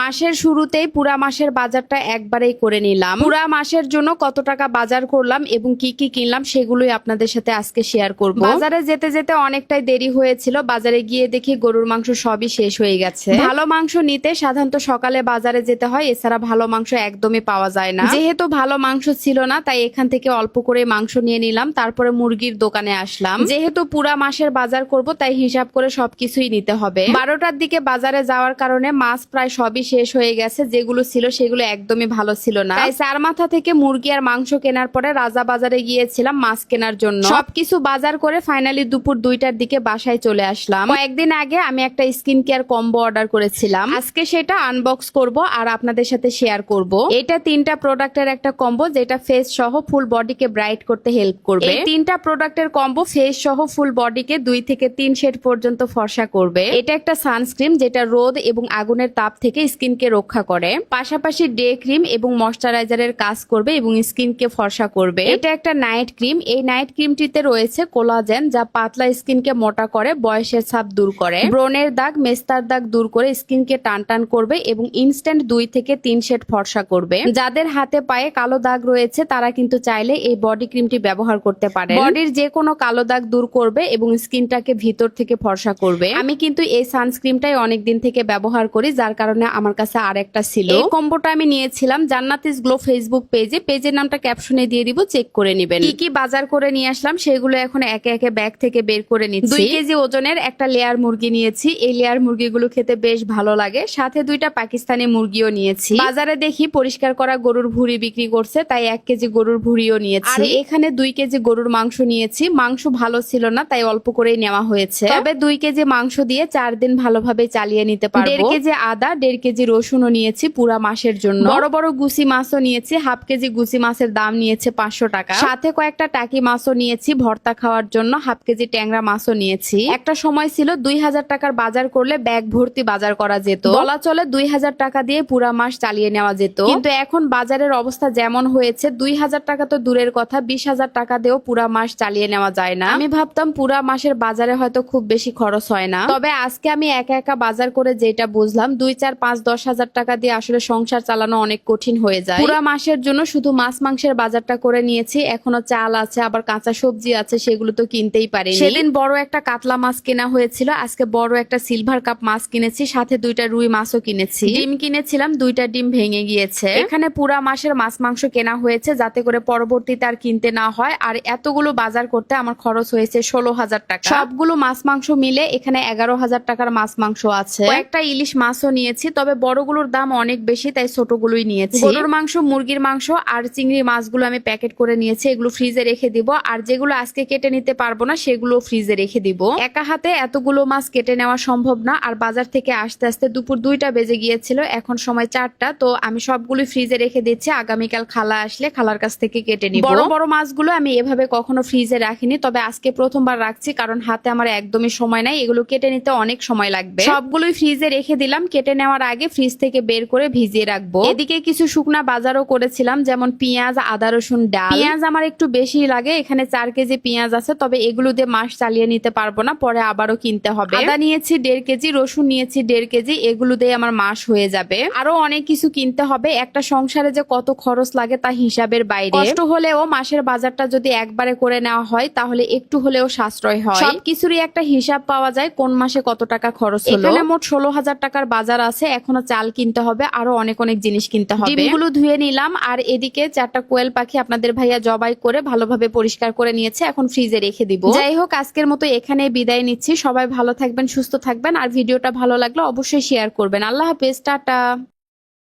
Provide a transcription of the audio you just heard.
মাসের শুরুতেই পুরা মাসের বাজারটা একবারেই করে নিলাম। পুরা মাসের জন্য কত টাকা বাজার করলাম এবং কি কি কিনলাম সেগুলোই আপনাদের সাথে আজকে শেয়ার করব। বাজারে যেতে যেতে অনেকটাই দেরি হয়েছিল। বাজারে গিয়ে দেখি গরুর মাংস সবই শেষ হয়ে গেছে। ভালো মাংস নিতে সাধারণত সকালে বাজারে যেতে হয়, এছাড়া ভালো মাংস একদমই পাওয়া যায় না। যেহেতু ভালো মাংস ছিল না, তাই এখান থেকে অল্প করে মাংস নিয়ে নিলাম। তারপরে মুরগির দোকানে আসলাম। যেহেতু পুরা মাসের বাজার করব, তাই হিসাব করে সবকিছুই নিতে হবে। বারোটার দিকে বাজারে যাওয়ার কারণে মাছ প্রায় সবই শেষ হয়ে গেছে, যেগুলো ছিল সেগুলো একদমই ভালো ছিল না। তাই চার মাথা থেকে মুরগি আর মাংস কেনার পরে রাজা বাজারে গিয়েছিলাম মাছ কেনার জন্য। সবকিছু বাজার করে ফাইনালি দুপুর দুইটার দিকে বাসায় চলে আসলাম। কয়েকদিন আগে আমি একটা স্কিন কেয়ার কম্বো অর্ডার করেছিলাম। আজকে সেটা আনবক্স করব আর আপনাদের সাথে শেয়ার করব। এটা তিনটা প্রোডাক্টের একটা কম্বো যেটা ফেস সহ ফুল বডিকে ব্রাইট করতে হেল্প করবে। তিনটা প্রোডাক্টের কম্বো ফেস সহ ফুল বডিকে দুই থেকে তিন শেড পর্যন্ত ফর্সা করবে। এটা একটা সানস্ক্রিন যেটা রোদ এবং আগুনের তাপ থেকে স্কিনকে রক্ষা করে, পাশাপাশি ডে ক্রিম এবং ময়শ্চারাইজারের কাজ করবে এবং স্কিনকে ফর্সা করবে। এটা একটা নাইট ক্রিম। এই নাইট ক্রিমটিতে রয়েছে কোলাজেন, যা পাতলা স্কিনকে মোটা করে, বয়সের ছাপ দূর করে। ব্রণের দাগ, মেস্তার দাগ দূর করে স্কিনকে টান টান করবে এবং ইনস্ট্যান্ট দুই থেকে তিন শেড ফর্সা করবে। যাদের হাতে পায়ে কালো দাগ রয়েছে, তারা কিন্তু চাইলে এই বডি ক্রিমটি ব্যবহার করতে পারে বডির যে কোনো কালো দাগ দূর করবে এবং স্কিনটাকে ভিতর থেকে ফর্সা করবে। আমি কিন্তু এই সানস্ক্রিমটাই অনেক দিন থেকে ব্যবহার করি, যার কারণে আমার কাছে আরেকটা ছিল। এই কম্বোটা আমি নিয়েছিলাম। জান্নাতিস গ্লো ফেসবুক পেজে পেজের নামটা ক্যাপশনে দিয়ে দিব চেক করে নেবেন। কি কি বাজার করে নিয়ে আসলাম সেগুলো এখন একে একে ব্যাগ থেকে বের করে নিচ্ছি। দুই কেজি ওজনের একটা লেয়ার মুরগি নিয়েছি। এই লেয়ার মুরগিগুলো খেতে বেশ ভালো লাগে। সাথে দুইটা পাকিস্তানি মুরগিও নিয়েছি। বাজারে দেখি পরিষ্কার করা গরুর ভুড়ি বিক্রি করছে তাই এক কেজি গরুর ভুড়িও নিয়েছি। আর এখানে দুই কেজি গরুর মাংস নিয়েছি। মাংস ভালো ছিল না তাই অল্প করেই নেওয়া হয়েছে। তবে দুই কেজি মাংস দিয়ে চার দিন ভালোভাবে চালিয়ে নিতে পারব। দেড় কেজি আদা দেড় কেজি রসুনও নিয়েছি পুরা মাসের জন্য। বড় বড় গুছি মাছও নিয়েছি হাফ কেজি গুছি মাছের দাম নিয়েছে পাঁচশো টাকা। সাথে কয়েকটা টাকি মাছও নিয়েছি ভর্তা খাওয়ার জন্য হাফ কেজি ট্যাংরা মাছও নিয়েছি। একটা সময় ছিল দুই হাজার টাকার বাজার করলে ব্যাগ ভর্তি বাজার করা যেত। বলা চলে দুই হাজার টাকা দিয়ে পুরা মাস চালিয়ে নেওয়া যেত। কিন্তু এখন বাজারের অবস্থা যেমন হয়েছে দুই হাজার টাকা তো দূরের কথা বিশ হাজার টাকা দিয়েও পুরা মাস চালিয়ে নেওয়া যায় না। আমি ভাবতাম পুরা মাসের বাজারে হয়তো খুব বেশি খরচ হয় না। তবে আজকে আমি একা একা বাজার করে যেটা বুঝলাম দুই চার পাঁচ দশ হাজার টাকা দিয়ে আসলে সংসার চালানো অনেক কঠিন হয়ে যায়। পুরা মাসের জন্য শুধু মাছ মাংসের বাজারটা করে নিয়েছি এখনও চাল আছে আবার কাঁচা সবজি আছে সেগুলো তো কিনতেই পারি সেদিন বড় একটা কাতলা মাছ কেনা হয়েছিল আজকে বড় একটা সিলভার কাপ মাছ কিনেছি সাথে দুইটা রুই মাছও কিনেছি। ডিম কিনেছিলাম দুইটা ডিম ভেঙে গিয়েছে। এখানে পুরা মাসের মাছ মাংস কেনা হয়েছে যাতে করে পরবর্তীতে আর কিনতে না হয় আর এতগুলো বাজার করতে আমার খরচ হয়েছে ষোলো হাজার টাকা। সবগুলো মাছ মাংস মিলে এখানে এগারো হাজার টাকার মাছ মাংস আছে। একটা ইলিশ মাছও নিয়েছি তবে বড়গুলোর দাম অনেক বেশি তাই ছোটগুলোই নিয়েছি। গরুর মাংস মুরগির মাংস আর চিংড়ি মাছগুলো আমি প্যাকেট করে নিয়েছি এগুলো ফ্রিজে রেখে দিব। আর যেগুলো আজকে কেটে নিতে পারব না সেগুলো ফ্রিজে রেখে দিব। একা হাতে এতগুলো মাছ কেটে নেওয়া সম্ভব না আর বাজার থেকে আসতে আসতে দুপুর দুইটা বেজে গিয়েছিল এখন সময় চারটা তো আমি সবগুলো ফ্রিজে রেখে দিচ্ছি। আগামীকাল খালা আসলে খালার কাছ থেকে কেটে নিব। বড় বড় মাছগুলো আমি এভাবে কখনো ফ্রিজে রাখিনি তবে আজকে প্রথমবার রাখছি কারণ হাতে আমার একদমই সময় নাই এগুলো কেটে নিতে অনেক সময় লাগবে। সবগুলোই ফ্রিজে রেখে দিলাম কেটে নেওয়ার আগে ফ্রিজ থেকে বের করে ভিজিয়ে রাখব। এদিকে কিছু শুকনা বাজারও করেছিলাম যেমন পেঁয়াজ আদা রসুন ডাল। পেঁয়াজ আমার একটু বেশি লাগে এখানে চার কেজি পেঁয়াজ আছে তবে এগুলো দিয়ে মাস চালিয়ে নিতে পারব না পরে আবারও কিনতে হবে। আদা নিয়েছি দেড় কেজি রসুন নিয়েছি দেড় কেজি এগুলো দিয়ে আমার মাস হয়ে যাবে। আরও অনেক কিছু কিনতে হবে একটা সংসারে যে কত খরচ লাগে তা হিসাবের বাইরে। কষ্ট হলেও মাসের বাজারটা যদি একবারে করে নেওয়া হয় তাহলে একটু হলেও সাশ্রয় হয়। সবকিছুরই একটা হিসাব পাওয়া যায় কোন মাসে কত টাকা খরচ হলো। এখানে মোট ষোলো হাজার টাকার বাজার আছে এখনও চাল কিনতে হবে আরও অনেক অনেক জিনিস কিনতে হবে। ডিমগুলো ধুয়ে নিলাম আর এদিকে চারটা কোয়েল পাখি আপনাদের ভাইয়া জবাই করে ভালোভাবে পরিষ্কার করে নিয়েছে এখন ফ্রিজে রেখে দিব। যাই হোক আজকের মতো এখানে বিদায় নিচ্ছি। সবাই ভালো থাকবেন সুস্থ থাকবেন আর ভিডিওটা ভালো লাগল অবশ্যই শেয়ার করবেন। আল্লাহ হাফেজ টাটা।